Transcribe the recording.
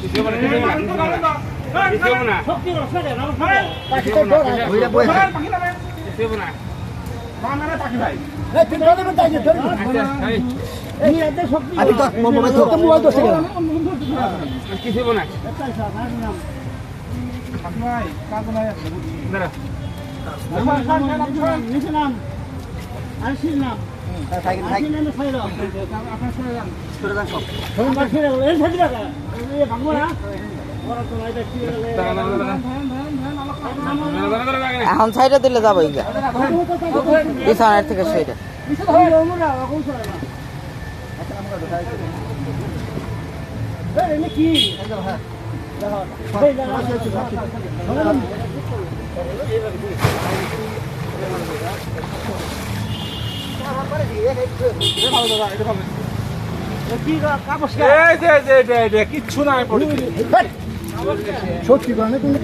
কিছু না দাঁড়া সাইকেল এখন সাইডে দিলে যাব ইগা পিছনের থেকে সাইডে যে যে কিচ্ছু নাই সত্যি কারণে তুমি